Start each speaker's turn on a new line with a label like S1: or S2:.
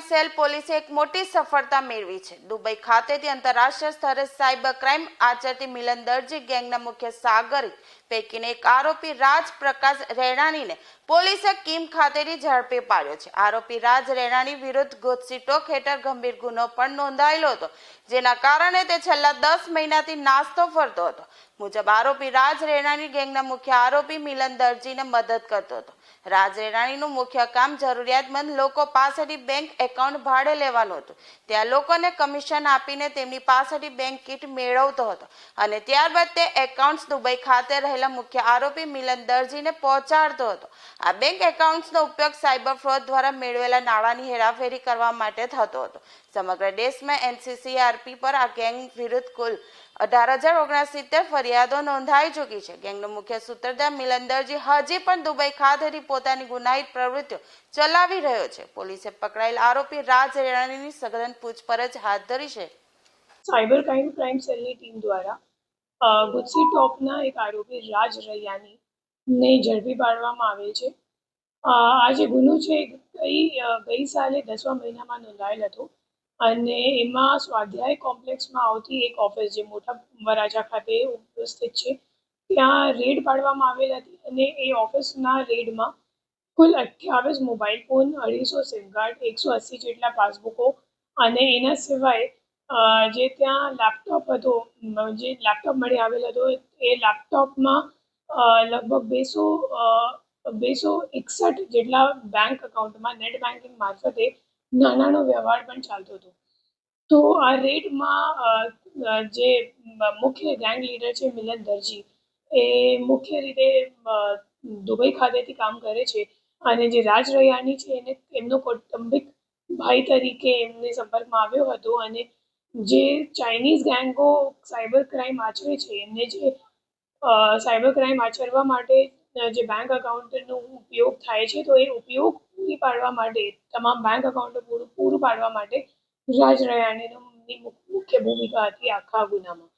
S1: Cell પોલીસે એક મોટી સફળતા મેળવી છે. દુબઈ ખાતેથી આંતરરાષ્ટ્રીય સ્તરે સાયબર ક્રાઇમ આચરતી મિલન દરજી ગેંગના મુખ્ય સાગરિત પૈકીને એક આરોપી રાજ પ્રકાશ રેણાણીને પોલીસે કિમ ખાતેની ઝડપી પાડ્યો છે. આરોપી રાજ રેણાણી વિરુદ્ધ ગોતસીટોક હેઠળ ગંભીર ગુનો પણ નોંધાયેલો હતો, જેના કારણે તે છેલ્લા દસ મહિનાથી નાસ્તો ફરતો હતો. મુજબ આરોપી રાજ રેણાણી ગેંગના મુખ્ય આરોપી મિલન દરજીને મદદ કરતો હતો. રાજ રેણાણીનું મુખ્ય કામ જરૂરિયાતમંદ લોકો પાસેથી બેંક એકાઉન્ટ ભાડે લેવાનું હતું. ત્યાં લોકોને કમિશન આપીને તેમની પાસેથી બેંક કીટ મેળવતો હતો અને ત્યારબાદ તે એકાઉન્ટ્સ દુબઈ ખાતે રહેલા મુખ્ય આરોપી મિલન દરજીને પહોંચાડતો હતો. આ બેંક એકાઉન્ટ્સનો ઉપયોગ સાયબર ફ્રોડ દ્વારા મેળવેલા નાણાંની હેરાફેરી કરવા માટે થતો હતો. સમગ્ર દેશમાં એનસીસીઆરપી પર આ ગેંગ વિરુદ્ધ કુલ અઢાર હજાર ઓગણસિત્તેર ફરિયાદો નોંધાઈ ચૂકી છે. ગેંગનો મુખ્ય સૂત્રધાર મિલંદરજી હજી પણ દુબઈ ખાતેથી પોતાની ગુનાહિત પ્રવૃત્તિઓ ચલાવી રહ્યો છે. પોલીસે પકડાયેલ આરોપી રાજ રેણાણીની સઘન પૂછપરછ હાથ ધરી છે.
S2: સાયબર ક્રાઇમ ક્રાઇમ સેલની ટીમ દ્વારા ગુજસી ટોપના એક આરોપી રાજ રૈયાનીને ઝડપી પાડવામાં આવે છે. આ જે ગુનો છે ગઈ ગઈ સાલે દસમા મહિનામાં નોંધાયેલ હતો અને એમાં સ્વાધ્યાય કોમ્પ્લેક્સમાં આવતી એક ઓફિસ જે મોટા વરાજા ખાતે ઉપસ્થિત છે, ત્યાં રેડ પાડવામાં આવેલ હતી અને એ ઓફિસના રેડમાં કુલ અઠ્યાવીસ મોબાઈલ ફોન, અઢીસો સિમ કાર્ડ, એકસો અસી જેટલા પાસબુકો અને એના સિવાય જે ત્યાં લેપટોપ હતો જે લેપટોપ મળી આવેલ હતો, એ લેપટોપમાં લગભગ બેસો બેસો એકસઠ જેટલા બેંક અકાઉન્ટમાં નેટ બેન્કિંગ મારફતે નાણાંનો વ્યવહાર પણ ચાલતો હતો. તો આ રેડમાં જે મુખ્ય ગેંગ લીડર છે મિલન દરજી, એ મુખ્ય રીતે દુબઈ ખાતેથી કામ કરે છે અને જે રાજ રૈયાની છે એને, એમનો કૌટુંબિક ભાઈ તરીકે એમને સંપર્કમાં આવ્યો હતો અને જે ચાઇનીઝ ગેંગો સાયબર ક્રાઇમ આચરે છે, એમને જે સાયબર ક્રાઇમ આચરવા માટે જે બેંક અકાઉન્ટનો ઉપયોગ થાય છે, તો એ ઉપયોગ પૂરી પાડવા માટે, તમામ બેંક અકાઉન્ટો પૂરું પૂરું પાડવા માટે રાજ રૈયાણીની મુખ્ય ભૂમિકા હતી આખા ગુનામાં.